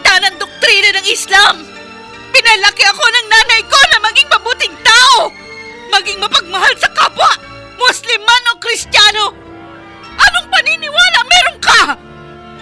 Kalupitan ang doktrina ng Islam! Pinalaki ako ng nanay ko na maging mabuting tao! Maging mapagmahal sa kapwa! Muslim man o Kristiyano! Anong paniniwala meron ka?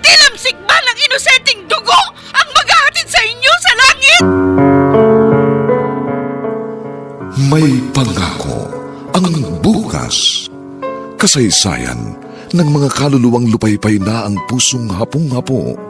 Tilamsik ba ng inosenteng dugo ang maghahatid sa inyo sa langit? May pangako ang bukas. Kasaysayan ng mga kaluluwang lupaypay na ang pusong hapong-hapo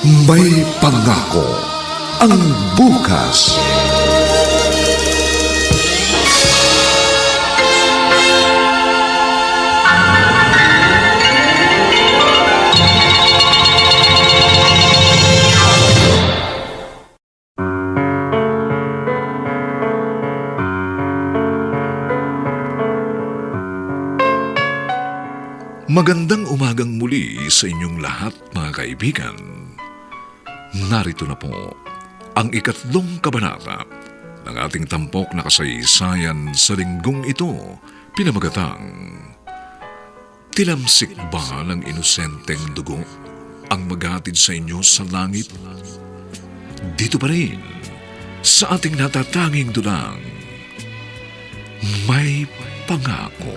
May pangako ang bukas. Magandang umagang muli sa inyong lahat mga kaibigan. Narito na po ang ikatlong kabanata ng ating tampok na kasaysayan sa linggong ito, pinamagatang Tilamsik ba ng inosenteng dugo ang maghatid sa inyo sa langit? Dito pa rin, sa ating natatanging dulang, may pangako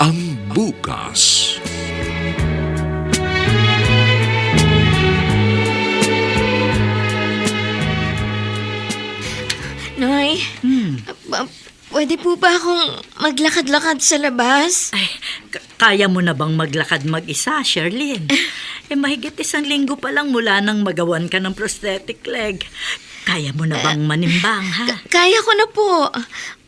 ang bukas. Nay, ba- pwede po ba akong maglakad-lakad sa labas? Ay, kaya mo na bang maglakad mag-isa, Sherlyn? eh, mahigit isang linggo pa lang mula nang magawan ka ng prosthetic leg. Kaya mo na bang manimbang, ha? Kaya ko na po.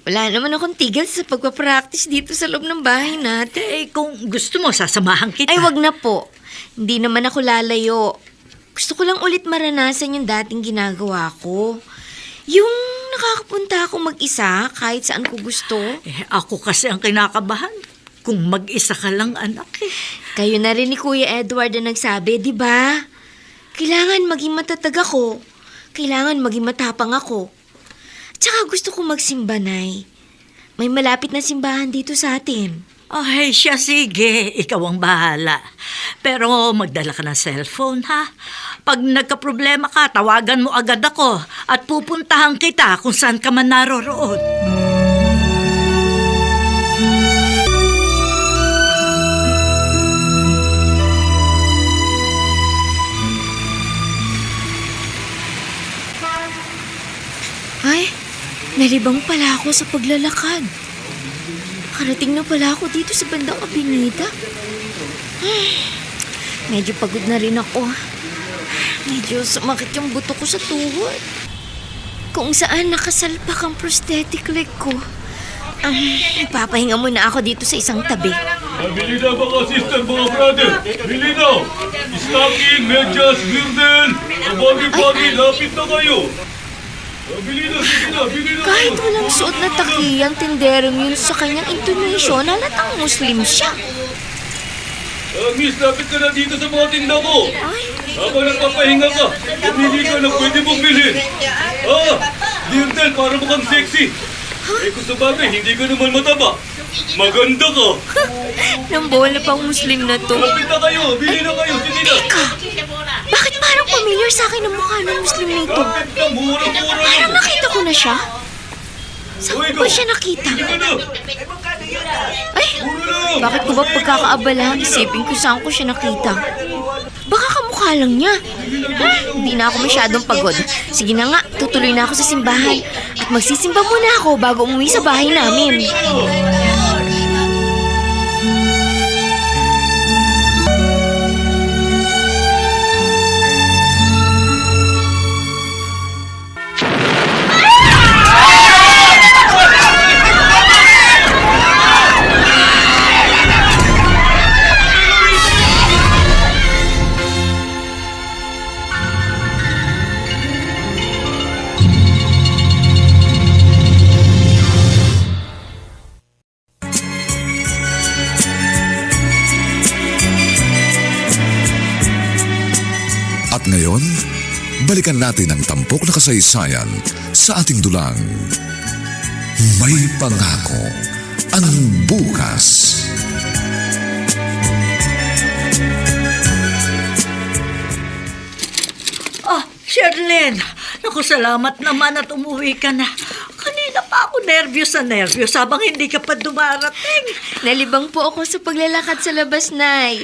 Wala naman akong tigil sa pagpapractice dito sa loob ng bahay natin. Eh, kung gusto mo, sasamahan kita. Ay, wag na po. Hindi naman ako lalayo. Gusto ko lang ulit maranasan yung dating ginagawa ko. Yung nakakapunta ako mag-isa kahit saan ko gusto. Eh, ako kasi ang kinakabahan. Kung mag-isa ka lang, anak eh. Kayo na rin ni Kuya Edward na nagsabi, di ba? Kailangan maging matatag ako. Kailangan maging matapang ako. Tsaka gusto ko magsimba, Nay. May malapit na simbahan dito sa atin. Ay, siya sige. Ikaw ang bahala. Pero magdala ka ng cellphone, ha? Pag nagka-problema ka, tawagan mo agad ako at pupuntahan kita kung saan ka man naroroon. Ay, nalibang pala ako sa paglalakad. Karating na pala ako dito sa bandang Abinida. Ay, medyo pagod na rin ako. Medyo sumakit yung buto ko sa tuhod. Kung saan nakasalpak ang prosthetic leg ko. Um, papahinga muna ako dito sa isang tabi. Bili na mga sister, mga brother! Bili na! Stocking, medyas, girdle! Bagi-bagi, lapit na kayo! Bili na, sige na, bili na! Kahit walang suot na taki ang tinderong yun sa kanyang intonation, halatang Muslim siya. Ah, miss, lapit ka na dito sa mga tinda ko. Habang nagpapahinga ka, pumili ka ng pwede mong bilhin. Ah, Dirtel, para mukhang sexy. Eh kung sa bagay, hindi ka naman mataba. Maganda ka. nang bola pang Muslim na to. Lapit na kayo, bili na kayo, sige na. Bakit parang familiar sa akin ang mukha ng Muslim na ito? Lapit na, mura-mura Parang nakita ko na siya. Saan ko ba siya nakita? Sige ka na. Ay, bakit ko ba pagkakaabala isipin ko saan ko siya nakita? Baka kamukha lang niya. Hindi na ako masyadong pagod. Sige na nga, tutuloy na ako sa simbahan. At magsisimba muna ako bago umuwi sa bahay namin. Balikan natin ang tampok na kasaysayan sa ating dulang. May pangako ang bukas. Ah, Sherlyn! Naku, salamat naman at umuwi ka na. Kanina pa ako nervyos na nervyos habang hindi ka pa dumarating. Nalibang po ako sa paglalakad sa labas, Nay.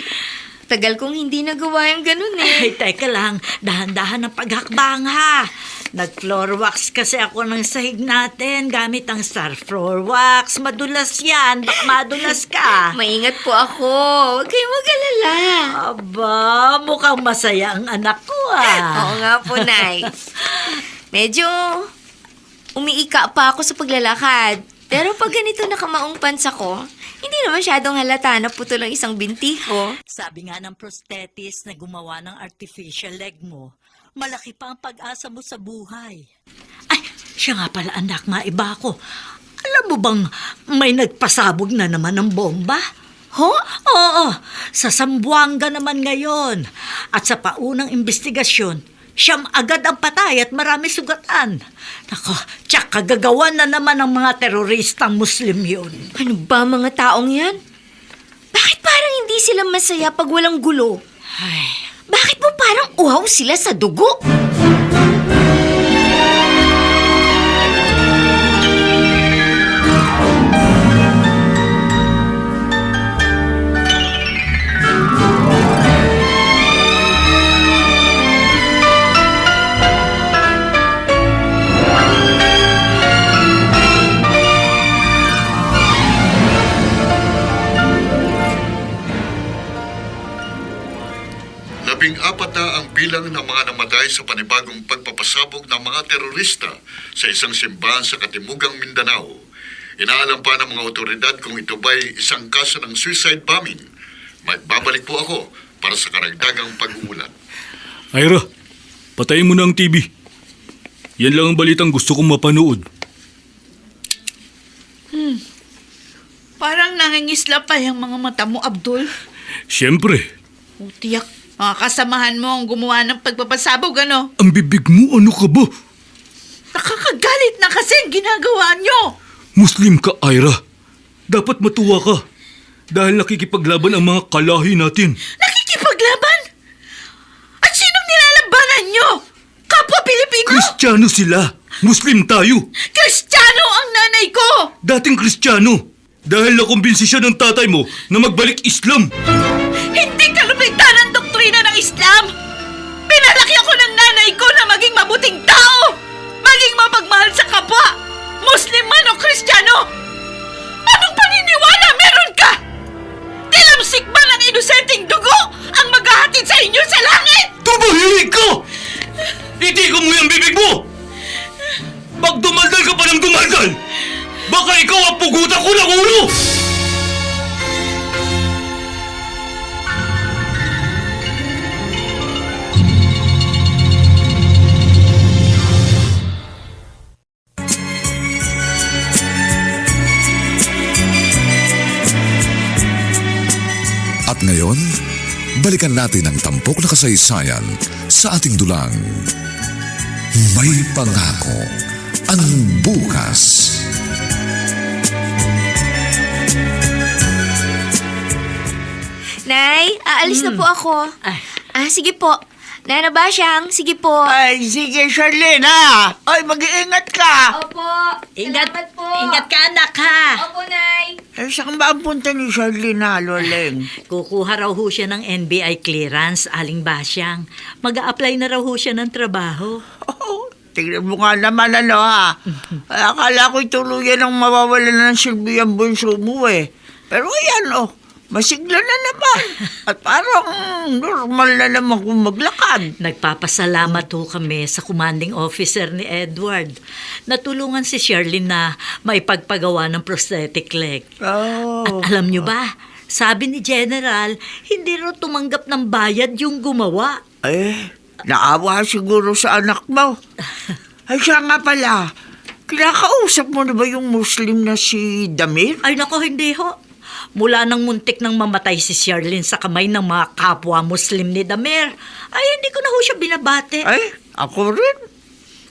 Tagal kong hindi nagawa yung ganun eh. Ay, teka lang. Dahan-dahan ang paghakbang ha. Nag-floor wax kasi ako ng sahig natin gamit ang star floor wax. Madulas yan. Baka madulas ka. Maingat po ako. Huwag kayong mag-alala. Aba, mukhang masaya ang anak ko ah. Oo nga po, Nay. Medyo umiika pa ako sa paglalakad. Pero pag ganito nakamaong pants ako, hindi na masyadong halata na putol ang isang binti ko. Sabi nga ng prosthetis na gumawa ng artificial leg mo, malaki pa ang pag-asa mo sa buhay. Ay, siya nga pala anak, maiba ko. Alam mo bang may nagpasabog na naman ng bomba? Ho? Oo, sa Sambuanga naman ngayon. At sa paunang investigasyon, siyam agad ang patay at marami sugatan. Nako, tsak kagagawan na naman ng mga teroristang Muslim yun. Ano ba mga taong yan? Bakit parang hindi sila masaya pag walang gulo? Ay, Bakit mo parang uhaw sila sa dugo? Bilang ng mga namatay sa panibagong pagpapasabog ng mga terorista sa isang simbahan sa Katimugang Mindanao. Inaalam pa ng mga otoridad kung ito ba'y isang kaso ng suicide bombing. Magbabalik po ako para sa karagdagang pag-uulat. Ira, patayin mo na ang TV. Yan lang ang balitang gusto kong mapanood. parang nangingisla pa yung mga mata mo, Abdul. Siyempre, O, tiyak, mga kasamahan mo ang gumawa ng pagpapasabog, ano? ang bibig mo ano ka ba? Nakakagalit na kasi ang ginagawa nyo! Muslim ka, Ira. Dapat matuwa ka. Dahil nakikipaglaban ang mga kalahi natin. Nakikipaglaban? At sinong nilalabanan nyo? Kapwa Pilipino? Kristiyano sila. Muslim tayo. Kristiyano ang nanay ko! Dating Kristiyano. Dahil nakumbinsi siya ng tatay mo na magbalik Islam. Hindi ang doktrina ng Islam! Pinalaki ako ng nanay ko na maging mabuting tao! Maging mapagmahal sa kapwa! Muslim man o Kristiyano! Anong paniniwala meron ka? Tilamsik ba ng inosenteng dugo ang maghahatid sa inyo sa langit? Tumahimik ka! Itikom mo yung bibig mo! Pag dumaldal ka pa ng dumaldal, baka ikaw ang pugutan ko ng ulo! Ngayon, balikan natin ang tampok na kasaysayan sa ating dulang. May pangako ang bukas. Nay, aalis na po ako. Ah, sige po. Nana ba siyang? Sige po. Ay, sige, Charlene, ha? Ay, mag-iingat ka. Opo. Ingat, Salamat po. ingat ka anak ha. Opo, Nay. Ay, saan ba ang punta ni Charlene, ha, Loleng? Kukuha raw ho siya ng NBI clearance, aling basyang. mag apply na raw ho siya ng trabaho. Oh, tingnan mo nga naman, ano, ha? Ay, akala ko'y tuluyan ang mawawalan ng silbi ang bunso mo, eh. Pero ayan, oh, masigla na naman. At parang normal na naman kung maglakad. Nagpapasalamat ho kami sa commanding officer ni Edward. Natulungan si Sherlyn na maipagpagawa ng prosthetic leg. Oh. At alam nyo ba, sabi ni General, hindi raw tumanggap ng bayad yung gumawa. Eh, naawa siguro sa anak mo. Ay, siya nga pala. Kinakausap mo na ba yung Muslim na si Damir? Ay nako, hindi ho. Mula nang muntik nang mamatay si Sherlyn sa kamay ng mga kapwa Muslim ni Damer, ay hindi ko na ho siya binabate. Ay, ako rin.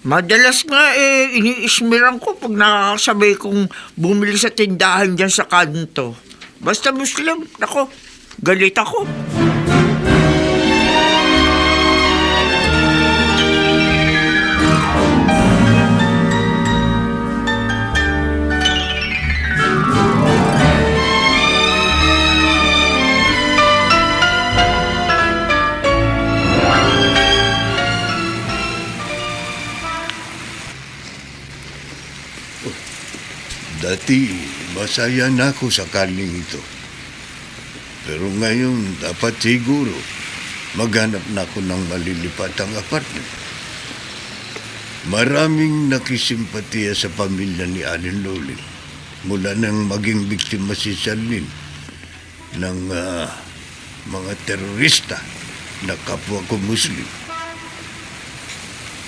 Madalas nga eh, iniismiran ko pag nakakasabay kong bumili sa tindahan dyan sa kanto. Basta Muslim, ako, galit ako. Dati, masaya na ako sa kaling ito. Pero ngayon, dapat siguro, maghanap na ako ng malilipatang apartment. Maraming nakisimpatiya sa pamilya ni Alin Loling mula nang maging biktima si Charlene ng ah, mga terorista na kapwa ko Muslim.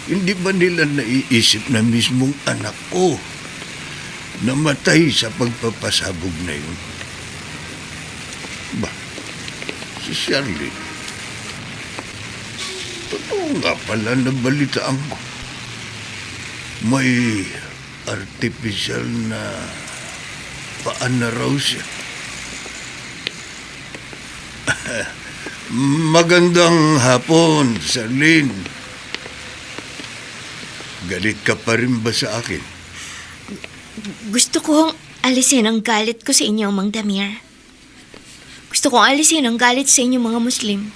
Hindi ba nila naiisip na mismong anak ko namatay sa pagpapasabog na yun. Ba, si Charlie. Totoo nga pala na balitaan ko. May artificial na paan na raw siya. Magandang hapon, Charlene. Galit ka pa rin ba sa akin? Gusto kong alisin ang galit ko sa inyo, Mang Damir. Gusto kong alisin ang galit sa inyo, mga Muslim.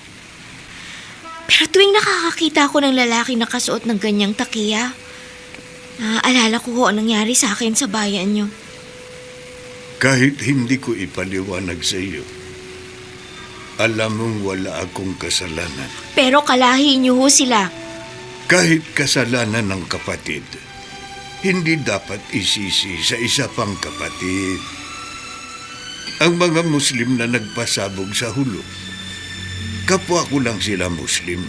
Pero tuwing nakakakita ako ng lalaki na kasuot ng ganyang takiya, naaalala ko ho ang nangyari sa akin sa bayan nyo. Kahit hindi ko ipaliwanag sa iyo, alam mong wala akong kasalanan. Pero kalahi niyo ho sila. Kahit kasalanan ng kapatid, hindi dapat isisi sa isa pang kapatid. Ang mga Muslim na nagpasabog sa hulo, kapwa ko lang sila Muslim,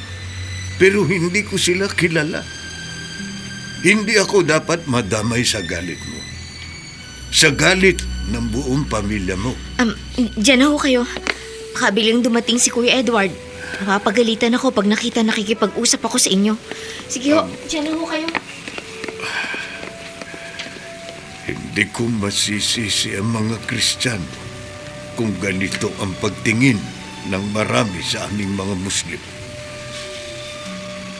pero hindi ko sila kilala. Hindi ako dapat madamay sa galit mo. Sa galit ng buong pamilya mo. Um, dyan na ho kayo. Kabiling dumating si Kuya Edward. Napapagalitan ako pag nakita nakikipag-usap ako sa inyo. Sige ho, dyan na ho kayo. Hindi ko masisisi ang mga Kristiyano kung ganito ang pagtingin ng marami sa aming mga Muslim.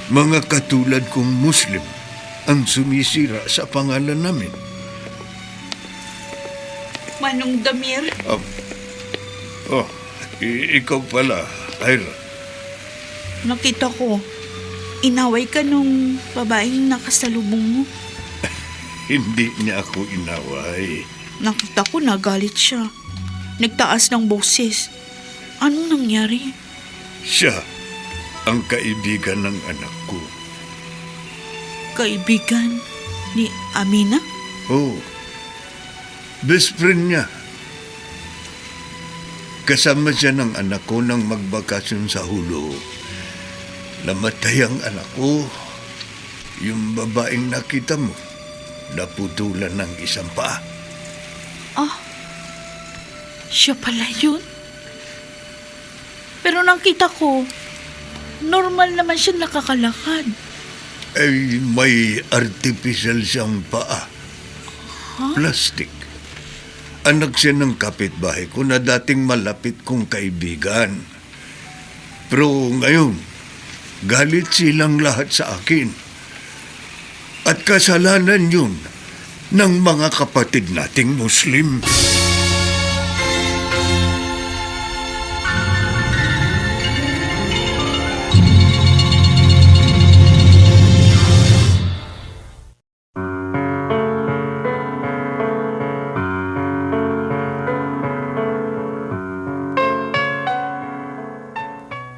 Mga katulad kong Muslim ang sumisira sa pangalan namin. Manong Damir? Oh, oh i- ikaw pala, Ira. Nakita ko, inaway ka nung babaeng nakasalubong mo. Hindi niya ako inaway. Nakita ko nagalit siya. Nagtaas ng boses. Anong nangyari? Siya ang kaibigan ng anak ko. Kaibigan ni Amina? Oh, best friend niya. Kasama siya ng anak ko nang magbakasyon sa hulo. Namatay ang anak ko. Yung babaeng nakita mo, naputulan ng isang paa. Siya pala yun. Pero nakita ko, normal naman siya nakakalakad. Ay, may artificial siyang paa. Plastic. Anak siya ng kapitbahay ko na dating malapit kong kaibigan. Pero ngayon, galit silang lahat sa akin. At kasalanan yun ng mga kapatid nating Muslim.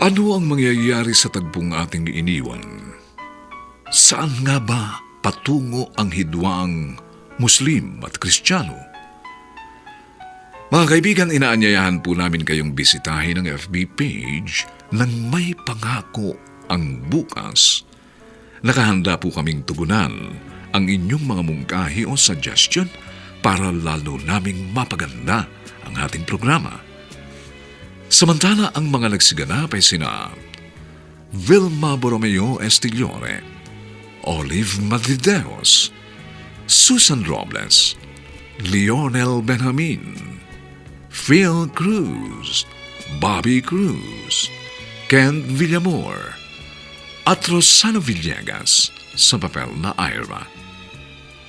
Ano ang mangyayari sa tagpong ating iniwan? Saan nga ba patungo ang hidwaang Muslim at Kristiyano? Mga kaibigan, inaanyayahan po namin kayong bisitahin ang FB page nang may pangako ang bukas. Nakahanda po kaming tugunan ang inyong mga mungkahi o suggestion para lalo naming mapaganda ang ating programa. Samantala ang mga nagsiganap ay sina Vilma Borromeo Estillore, Olive Madrideos, Susan Robles, Lionel Benjamin, Phil Cruz, Bobby Cruz, Ken Villamor, at Rosano Villegas sa papel na Ira.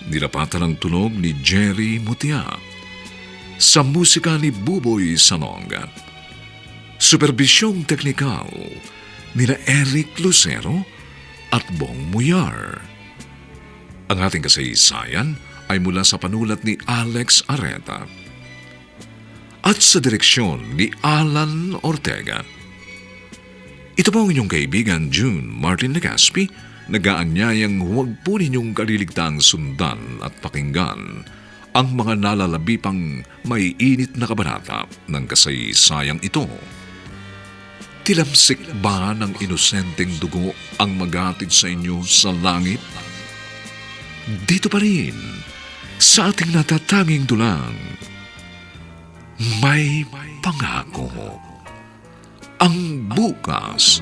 Nilapatan ang tunog ni Jerry Mutia sa musika ni Buboy Salonga. Superbisyong teknikal nila Eric Lucero at Bong Muyar. Ang ating kasaysayan ay mula sa panulat ni Alex Areta at sa direksyon ni Alan Ortega. Ito po ang inyong kaibigan June Martin Legaspi, nagaanyayang huwag po ninyong kaliligtang sundan at pakinggan ang mga nalalabi pang may init na kabanata ng kasaysayang ito. Tilamsik ba ng inosenteng dugo ang magatid sa inyo sa langit? Dito pa rin, sa ating natatanging dulang, may pangako. Ang bukas.